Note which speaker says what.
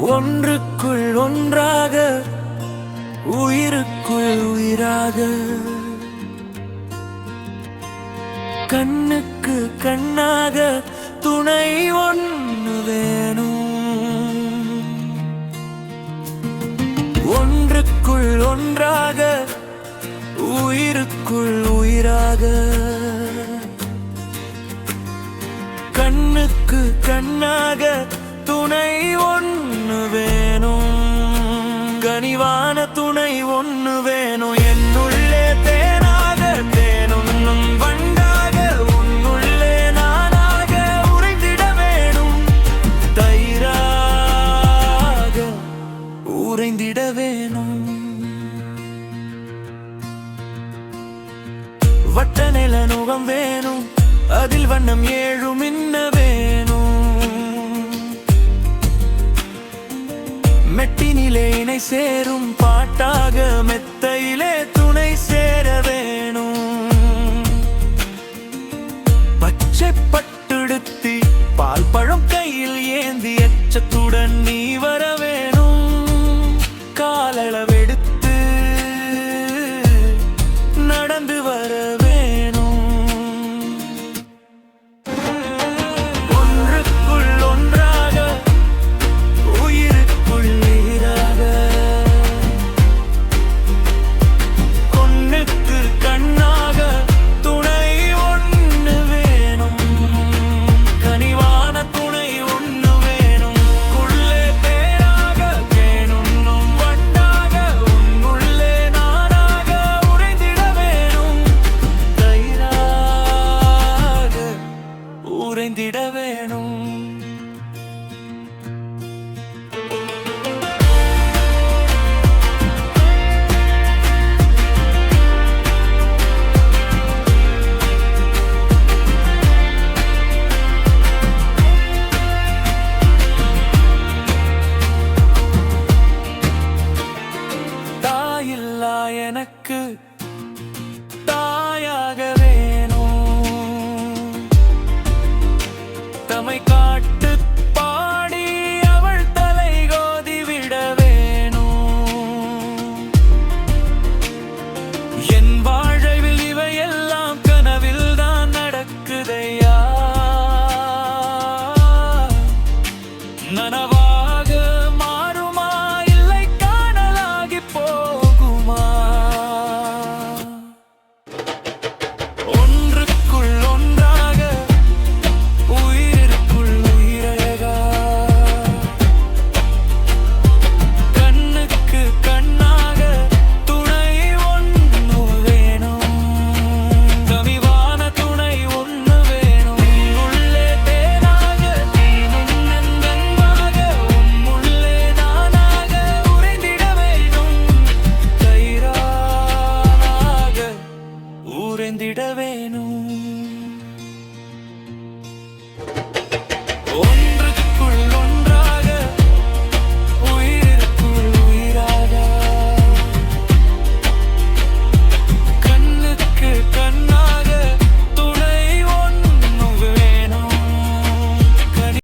Speaker 1: ஒன்றுக்குள் ஒன்றாக உயிருக்குள் உயிராக. கண்ணுக்கு கண்ணாக துணை ஒன்று வேணும். ஒன்றுக்குள் ஒன்றாக உயிருக்குள் உயிராக. கண்ணுக்கு கண்ணாக வட்ட நில நுகம் வேணும். அதில் வண்ணம் ஏழு மின்ன வேணும். மெட்டினிலே இணை சேரும். பாட்டாக மெத்தையிலே துணை சேர வேணும். பச்சை பட்டுடுத்தி பால் பழம் கையில் ஏந்தி எச்சத்துடன் no, no. விடவே